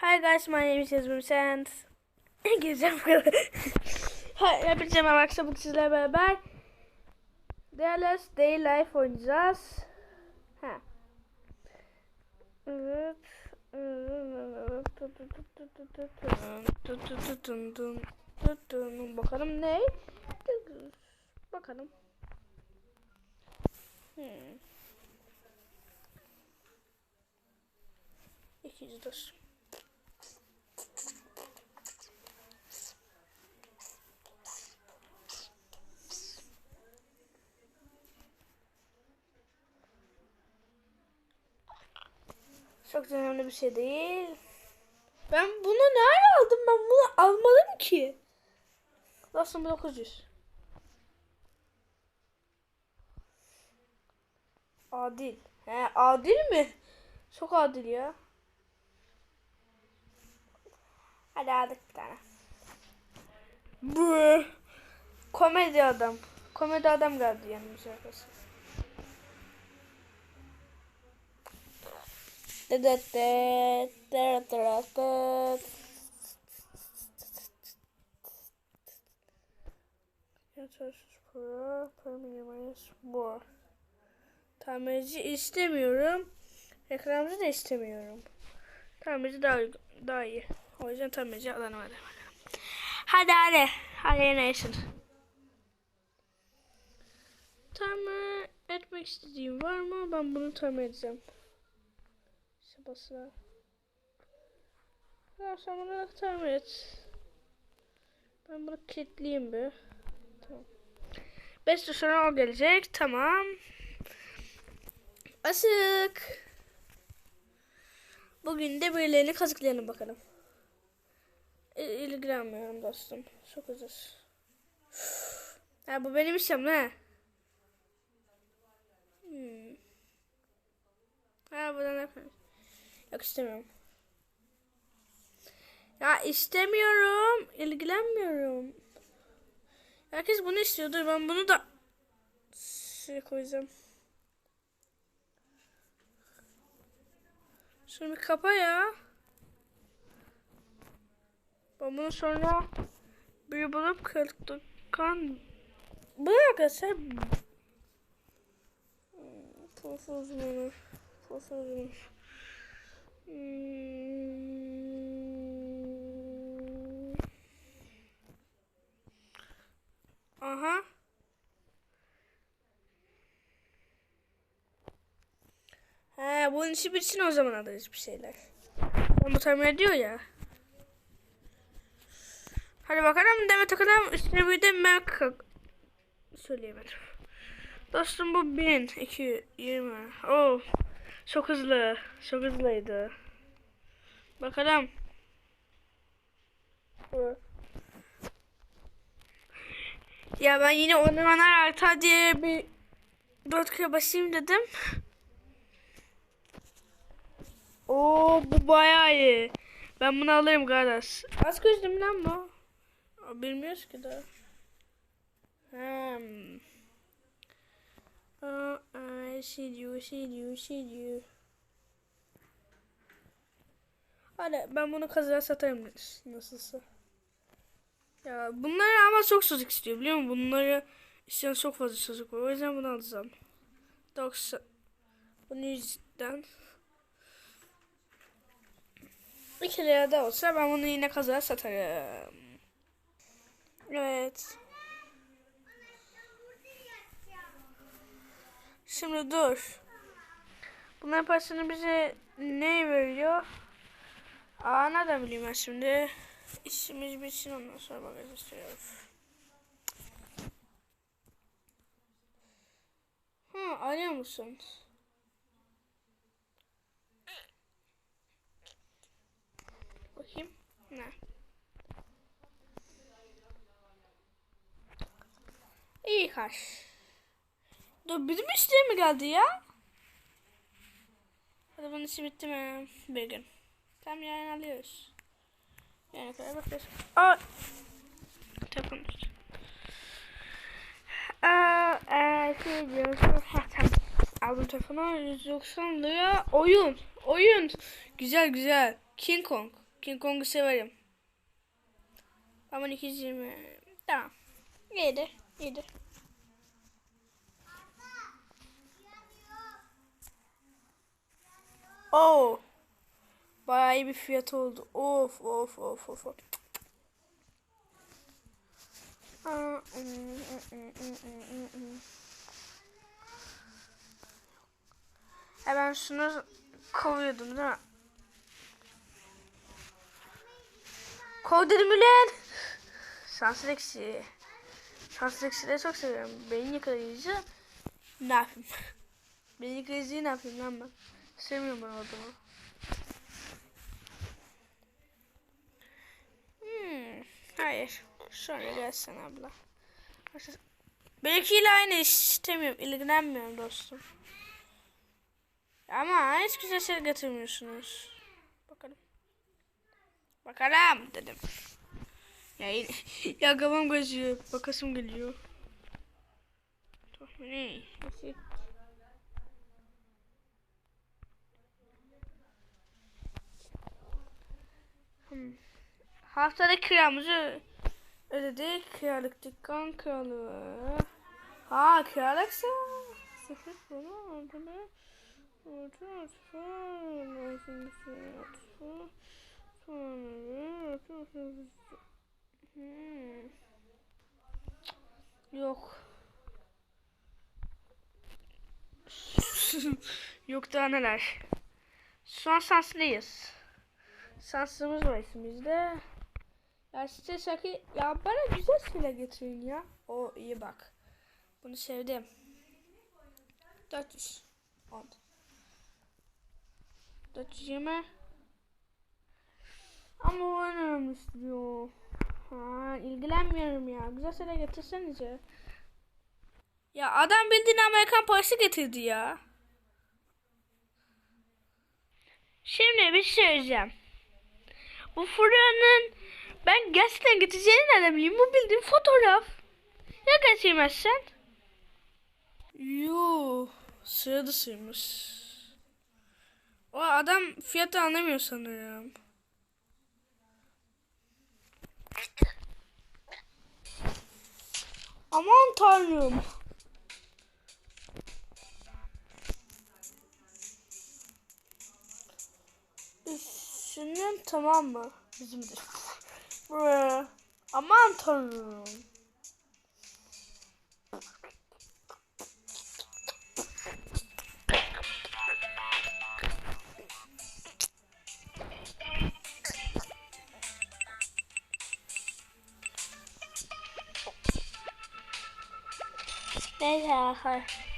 Hi guys, my name is Yazmin Sands. Burada. Hi, hepinize merhaba arkadaşlar. Bugün sizlerle beraber Dallas Day Life oynayacağız. Ha. Evet. Bakalım ne? Bakalım. Hmm. 200 Çok önemli bir şey değil. Ben bunu nerede aldım? Ben bunu almadım ki. Dostum 900. Adil. He adil mi? Çok adil ya. Hadi aldık bir tane. Bu. Komedi adam. Komedi adam geldi yanımıza arkadaşlar. Tamirci istemiyorum. Reklamcı da istemiyorum. Tamirci daha, daha iyi. O yüzden tamirci alınamadı. Hadi hadi. Hadi neyse. Tamir etmek istediğim var mı? Ben bunu tamir edeceğim. Ya sen bunu tamir et. Ben bunu kilitleyeyim bir. Tamam. 5 yıl sonra o gelecek. Tamam. Asık. Bugün de birilerini kazıklayalım bakalım. İlgilenmiyorum dostum. Çok uzun. Ha bu benim işim ne? Hmm. Ha buradan yapayım? Yok istemiyorum. Ya istemiyorum. İlgilenmiyorum. Herkes bunu istiyordur. Ben bunu da şey koyacağım. Şunu bir kapa ya. Ben bunu sonra bir bulup kırdıkan bu arkadaşlar? Puf uzmanı. Puf uzmanı. Aha. He, bunun işi bitsin o zaman alırız bir şeyler. Ben bu tamir ediyor ya. Hadi bakalım deme takalım. Üstüne bir de Mac söyleyemedim. Dostum bu 1000, 220. Oh. Çok hızlı. Çok hızlıydı. Bakalım. Ya ben yine oynamanlar artar diye bir 4K basayım dedim. Oo bu bayağı iyi. Ben bunu alırım kardeş. Az gözlüm lan bu. Bilmiyoruz ki daha. Hmm. Aa, I see you, see you, see you. Hadi ben bunu kazığa satarım nasılsa. Ya bunları ama çok çocuk istiyor biliyor musun? Bunları isteyen çok fazla çocuk var. O yüzden bunu alacağım. 90. Bunu yüzden. 2 lira da olsa ben bunu yine kazığa satarım. Evet. Şimdi dur. Bunların parasını bize ne veriyor? Aa nereden bileyim ben şimdi? İşimiz bitsin ondan sonra bakacağız. istiyoruz. Hı arıyor musun? Bakayım. Ne? İyi kaç. Dur bizim isteğe mi geldi ya? Hadi bunun işi bitti mi? Bir gün. Tam yarın alıyoruz. Yani kadar bakıyoruz. Aa! Düştü. Aa, eee, şey diyoruz. Ha, tamam. Aldım telefonu. 190 lira. Oyun. Oyun. Güzel güzel. King Kong. King Kong'u severim. Ama 220. Tamam. İyidir. İyidir. Oo. Bayağı iyi bir fiyat oldu. Of of of of. of. Mm. Hemen şunu kovuyordum değil mi? Kov dedim ulan. Şanslı eksi. Şanslı eksileri çok seviyorum. Beyin yıkayıcı ne yapayım? Beyin yıkayıcıyı ne yapayım lan ben? Sevmiyorum ben adamı. Hmm, hayır. Şöyle gelsen abla. Belki aynı istemiyorum. ilgilenmiyorum dostum. Ama hiç güzel şey getirmiyorsunuz. Bakalım. Bakalım dedim. Ya, ya kafam gözüyor. Bakasım geliyor. Tahmini. Nasıl? Haftada kiramızı ödedik. Kiralık dükkan kralı. Ha kiralıksa. Sıfır falan. Tabii. Hmm. Yok. Yok daha neler. Şu an Şansımız var bizde. Ya size şarkı ya bana güzel şeyler getirin ya. O iyi bak. Bunu sevdim. 400. 10. 420. Ama o önemli istiyor. Ha, ilgilenmiyorum ya. Güzel şeyler getirsenize. Ya adam bildiğin Amerikan parası getirdi ya. Şimdi bir şey söyleyeceğim. Bu fırının ben gerçekten getireceğini nereden bileyim? Bu bildiğin fotoğraf. Ya getirmezsen? Yuh. Sıra dışıymış. O adam fiyatı anlamıyor sanırım. Aman tanrım. Üstünün tamam mı? Bizimdir. Buraya. Aman tanrım. Neyse arkadaşlar.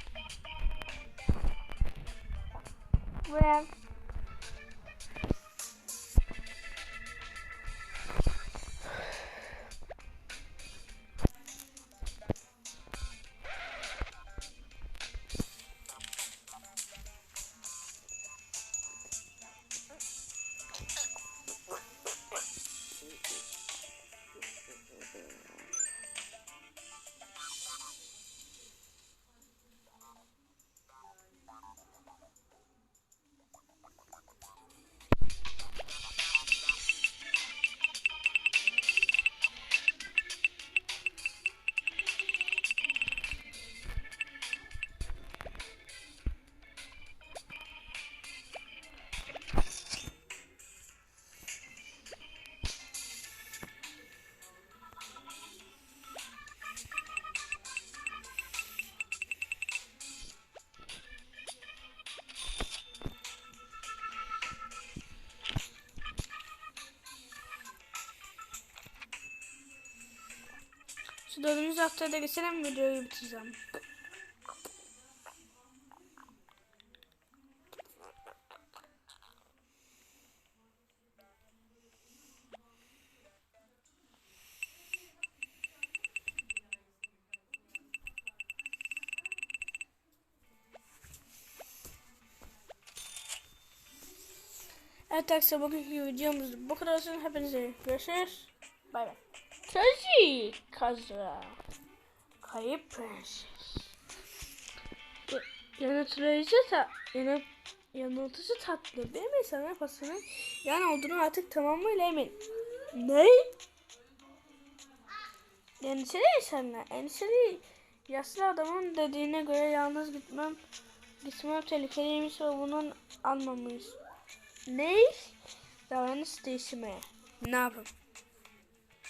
Buraya. Dördüncü haftaya da geçelim videoyu bitireceğim. Evet arkadaşlar bugünkü videomuz bu kadar olsun. Hepinize görüşürüz. Bay bay. Traji kaza. Kayıp prenses. Y- Yanıtlayıcı da yanıt yanıltıcı tatlı bir insan yapasının yani olduğunu artık tamamıyla emin. Ne? Endişeli insanlar. Endişeli yaşlı adamın dediğine göre yalnız gitmem gitmem tehlikeliymiş ve bunun almamış. Ne? Davranış değişimi. Ne yapayım?